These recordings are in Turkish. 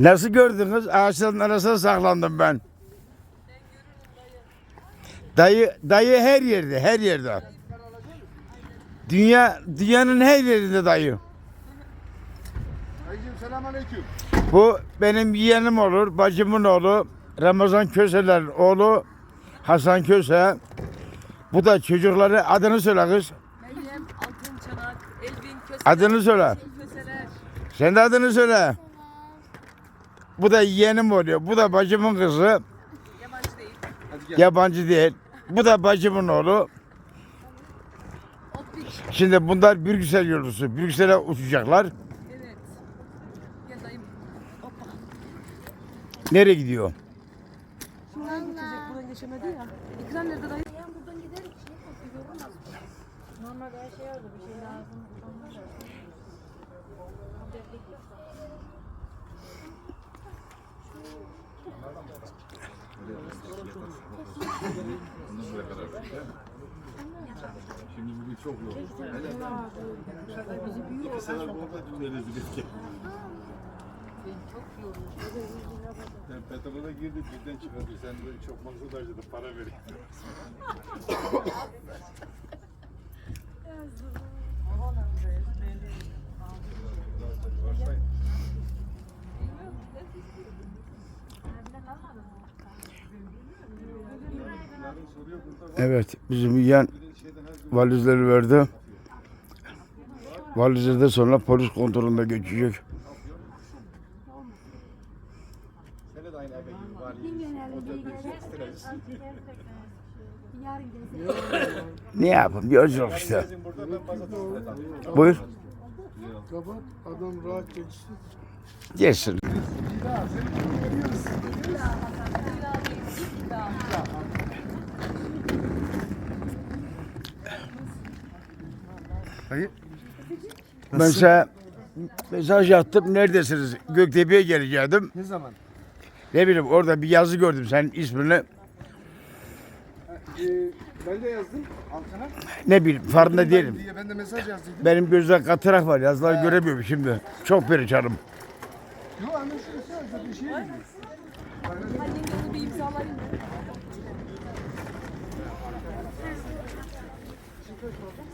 Nasıl gördünüz? Ağaçların arasına saklandım ben. Dayı, dayı her yerde, her yerde. Dünya, dünyanın her yerinde dayı. Dayıcım selamünaleyküm. Bu benim yeğenim olur, bacımın oğlu, Ramazan Köseler oğlu, Hasan Köse. Bu da çocukları, adını söyle kız. Meryem Altın Çanak, Elvin Köseler. Adını söyle. Köseler. Sen de adını söyle. Bu da yeğenim oluyor, bu da bacımın kızı, Yabancı değil. Hadi gel. yabancı değil. Bu da bacımın oğlu. Şimdi bunlar Brüksel yolcusu. Brüksel'e uçacaklar. Evet. Gel dayım. Hoppa. Nereye gidiyor? Şuradan geçecek. Buradan geçemedi ya. İkram nerede dayı? Normalde her şey orada bir şey lazım. Çok yoğun. İki sene burada dün rezil etki. Ben petrole girdim birden çıkardı. Sen de çok maksud harcadın para vereyim. Evet bizim yeğen valizleri verdi. Valizleri de sonra polis kontrolünde geçecek. Ne yapayım yolculuk işte. Buyur. Kapat adam rahat geçsin. Geçsin. Hayır. Ben size mesaj attım. Neredesiniz? Göktepe'ye gelecektim. Ne zaman? Ne bileyim orada bir yazı gördüm senin ismini. Ee, ben de yazdım altına. Ne bileyim farkında değilim. Diye ben de mesaj yazdıydım. Benim gözde katarak var. Yazıları göremiyorum şimdi. Çok perişanım. Yok anlaşılıyor sadece bir şey değil. Onu bir imzalayayım. Benim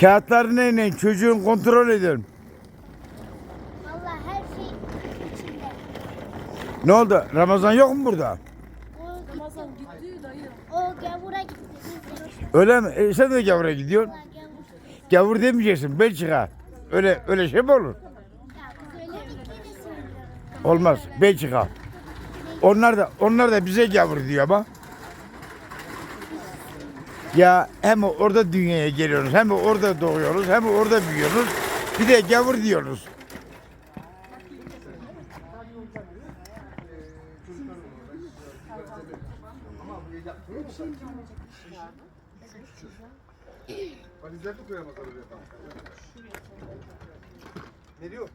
Kağıtları neyle çocuğun kontrol edin. Valla her şey içinde. Ne oldu? Ramazan yok mu burada? O, Ramazan gitti dayı. o gavura gitti. Biz Öyle mi? E, sen de gavura gidiyorsun. Gavur. Gavur demeyeceksin Belçika. Öyle öyle şey mi olur? Ya. Olmaz. Belçika. Onlar da onlar da bize gavur diyor ama. Ya hem orada dünyaya geliyoruz, hem orada doğuyoruz, hem orada büyüyoruz. Bir de gavur diyoruz. Koyamaz arabaya. Ne diyor?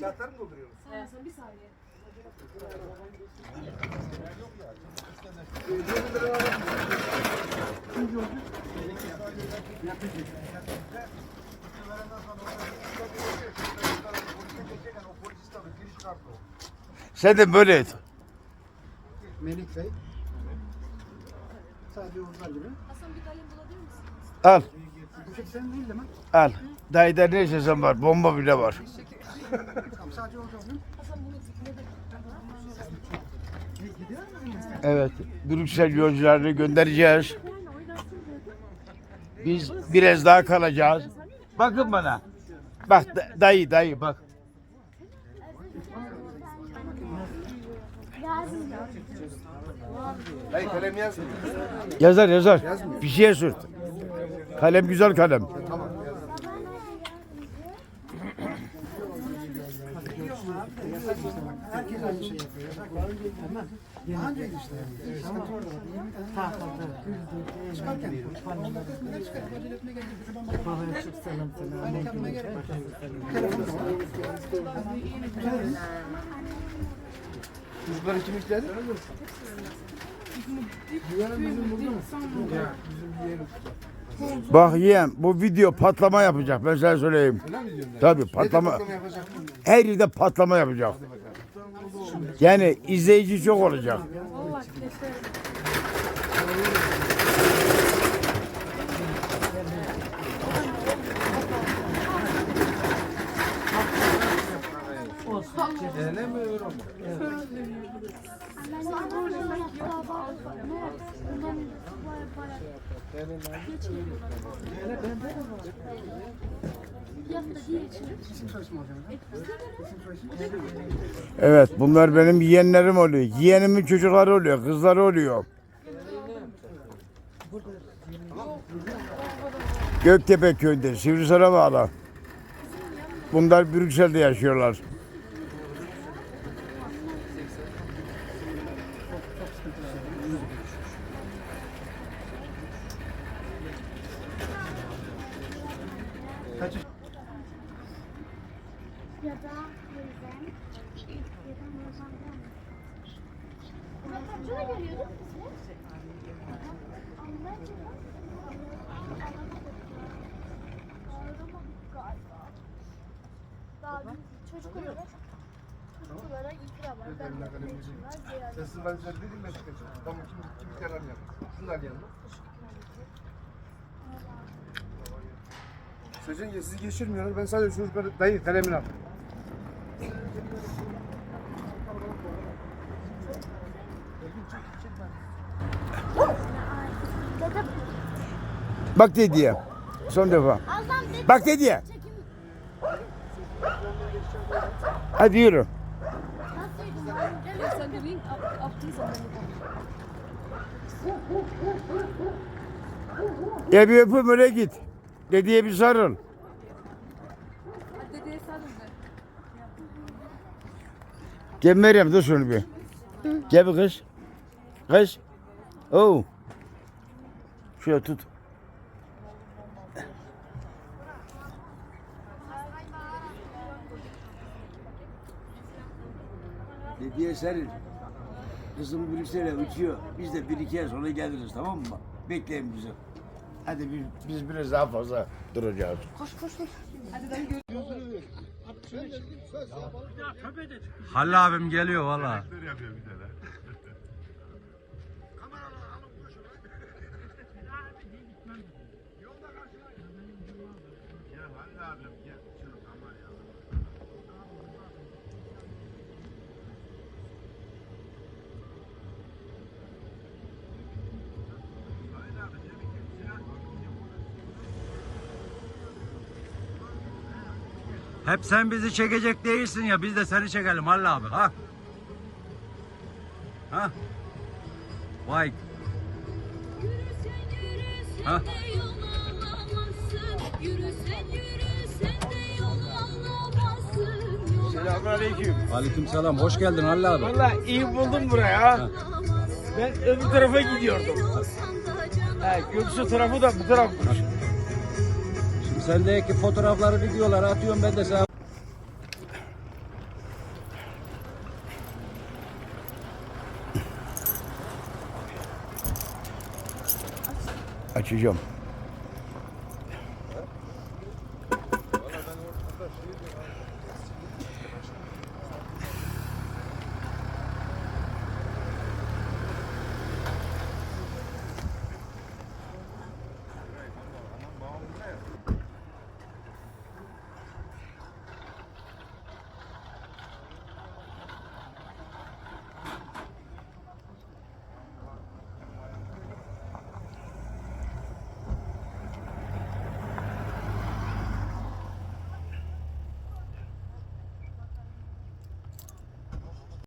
Kağıtları mı dolduruyoruz? Hayatım bir saniye. Sen de böyle et. Melik Bey. Sadece Oğuzlar gibi. Hasan bir kalem bulabilir misin? Al, Bu şey senin değil mi? al. Dayıda ne istesen var, bomba bile var. Tamam sadece Oğuzlar gibi. Hasan bunu ne de Evet, Brüksel yolcularını göndereceğiz. Biz biraz daha kalacağız. Bakın bana. Bak da- dayı dayı bak. Hayır kalem yazmıyor. Yazar yazar. Bir şeye sürt. Kalem güzel kalem. Herkes aynı şey yapıyor. Babaya çok selam söyle. Çocuklar kim istedi? Bak yeğen bu video patlama yapacak ben sana söyleyeyim. Tabii patlama. Her yerde patlama yapacak. Yani izleyici çok olacak. Evet bunlar benim yeğenlerim oluyor. Yeğenimin çocukları oluyor, kızları oluyor. Göktepe köyünde, Sivrisar'a bağlı. Bunlar Brüksel'de yaşıyorlar. Ya da teyzem. Ya da Ramazan'dan. Kaçına geliyorduk biz ya? Allah'a Daha biz çocuk olarak çocuk olarak ikra var. Ben de mecbur var. Sessiz ben size dedim ben çıkacağım. Tamam kim kim ister yanına. Da al yanına. Sözün ya sizi geçirmiyorlar. Ben sadece çocukları dayı kalemini al. Dede Bak dediye. Son defa. Bak dediye. çekim Hadi yürü. nasıl zaman Ya bir öpüm öyle git. Dediye bir sarıl. Dedeye sarıl de. Gel Meryem dur şunu bir. Gel bir kız. Kız. Oo. Şöyle tut. Dediye serin. Kızım Brüksel'e uçuyor. Biz de bir iki ay sonra geliriz tamam mı? Bekleyin bizi. Hadi biz, biz biraz daha fazla duracağız. Halil abim geliyor valla. Hep sen bizi çekecek değilsin ya biz de seni çekelim Halil abi ha. Ha. Vay. Ha. Selamünaleyküm. Aleyküm selam hoş geldin Halil abi. Valla iyi buldum buraya. Ben öbür tarafa gidiyordum. Ha, Göksu tarafı da bu tarafmış. Şimdi sendeki fotoğrafları videoları atıyorum ben de sana. Açacağım.